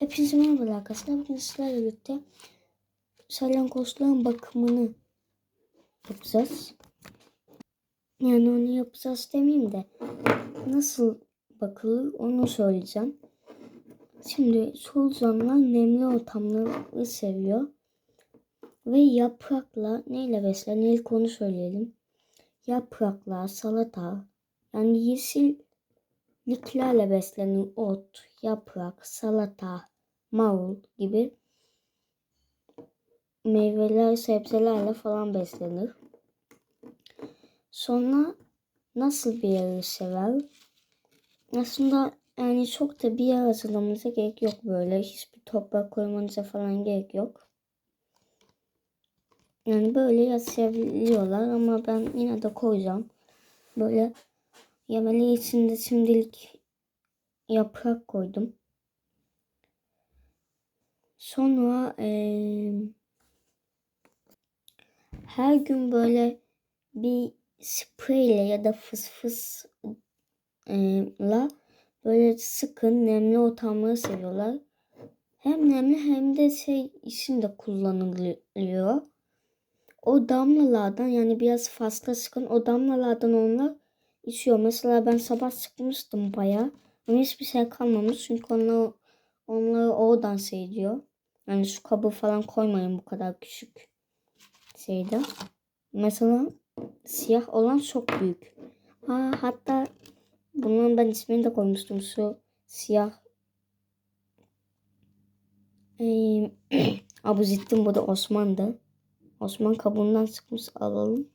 Hepinize merhaba arkadaşlar. Bugün sizlerle birlikte salyangozların bakımını yapacağız. Yani onu yapacağız demeyeyim de nasıl bakılır onu söyleyeceğim. Şimdi solucanlar nemli ortamları seviyor. Ve yaprakla neyle beslenir ilk onu söyleyelim. Yaprakla, salata yani yeşilliklerle beslenir. Ot, yaprak, salata, marul gibi meyveler, sebzelerle falan beslenir. Sonra nasıl bir yeri sever? Aslında yani çok da bir yer hazırlamanıza gerek yok böyle. Hiçbir toprak koymanıza falan gerek yok. Yani böyle yaşayabiliyorlar ama ben yine de koyacağım. Böyle yemeği içinde şimdilik yaprak koydum. Sonra eee, her gün böyle bir spreyle ya da fıs fıs eee, la böyle sıkın nemli ortamları seviyorlar. Hem nemli hem de şey için de kullanılıyor. O damlalardan yani biraz fazla sıkın o damlalardan onlar içiyor. Mesela ben sabah sıkmıştım bayağı. Ama hiçbir şey kalmamış çünkü onlar onları oradan seyrediyor. Yani su kabı falan koymayın bu kadar küçük şeyde. Mesela siyah olan çok büyük. Ha, hatta bunun ben ismini de koymuştum. Şu siyah ee, Abuzittin bu da Osman'dı. Osman kabuğundan sıkmış alalım.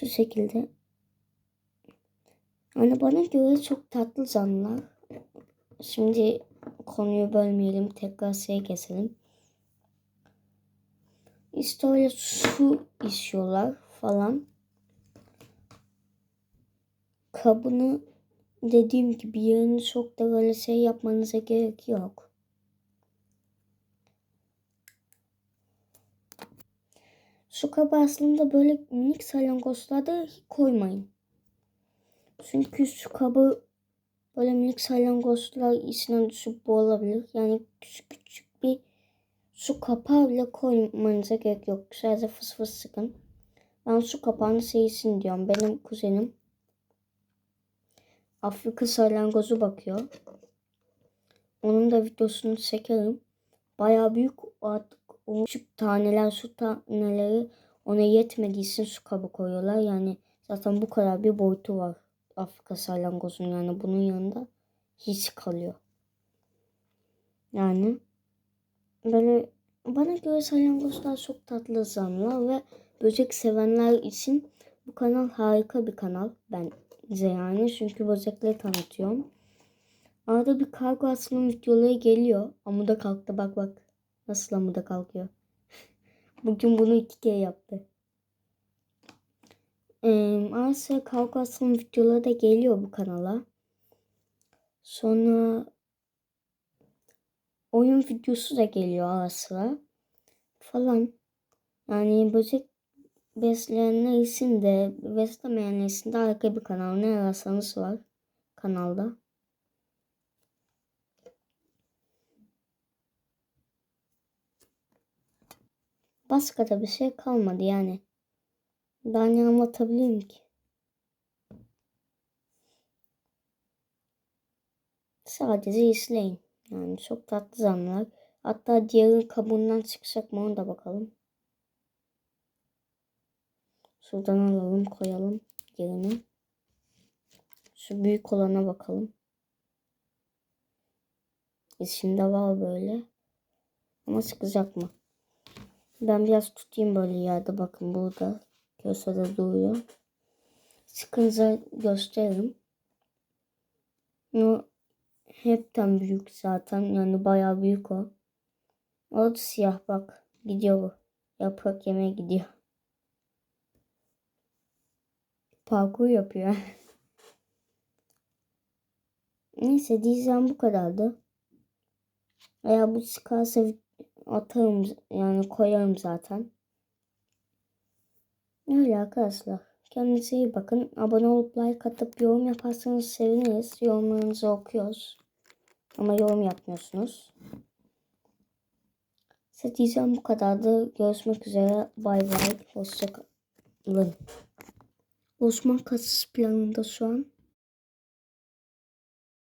Şu şekilde. Yani bana göre çok tatlı canlılar. Şimdi konuyu bölmeyelim. Tekrar şeye geçelim. İşte öyle su içiyorlar falan. Kabını dediğim gibi yerini çok da böyle şey yapmanıza gerek yok. Su kabı aslında böyle minik salyangozlarda koymayın. Çünkü su kabı böyle minik salyangozlar içine düşüp boğulabilir. Yani küçük küçük bir su kapağı bile koymanıza gerek yok. Sadece fıs fıs sıkın. Ben su kapağını seyirsin diyorum. Benim kuzenim Afrika salyangozu bakıyor. Onun da videosunu çekerim. Baya büyük artık o küçük taneler su taneleri ona yetmediği su kabı koyuyorlar. Yani zaten bu kadar bir boyutu var. Afrika salyangozun yani bunun yanında hiç kalıyor. Yani böyle bana göre salyangozlar çok tatlı canlılar ve böcek sevenler için bu kanal harika bir kanal bence yani çünkü böcekleri tanıtıyorum. Arada bir kargo asılım videoları geliyor. Amuda kalktı bak bak. Nasıl amuda kalkıyor. Bugün bunu iki kere yaptı. Ee, kargo asılım videoları da geliyor bu kanala. Sonra oyun videosu da geliyor ara sıra. Falan. Yani böcek besleyenler için de beslemeyenler için de harika bir kanal. Ne ararsanız var kanalda. Başka da bir şey kalmadı yani. Daha ne anlatabilirim ki? Sadece izleyin. Yani çok tatlı zanlar. Hatta diğerinin kabuğundan çıkacak mı ona da bakalım. Şuradan alalım koyalım yerine. Şu büyük olana bakalım. İçinde var böyle. Ama çıkacak mı? Ben biraz tutayım böyle yerde. Bakın burada. Köşede duruyor. Sıkınca gösteririm. O hepten büyük zaten. Yani bayağı büyük o. O da siyah bak. Gidiyor bu. Yaprak yemeye gidiyor. Parkur yapıyor. Neyse diyeceğim bu kadardı. Eğer bu çıkarsa atarım yani koyarım zaten. Öyle arkadaşlar. Kendinize iyi bakın. Abone olup like atıp yorum yaparsanız seviniriz. Yorumlarınızı okuyoruz. Ama yorum yapmıyorsunuz. Size diyeceğim bu kadardı. Görüşmek üzere. Bay bay. Hoşçakalın. Osman kasası planında şu an.